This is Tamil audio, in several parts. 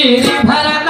శ్రీ భరత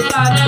पटे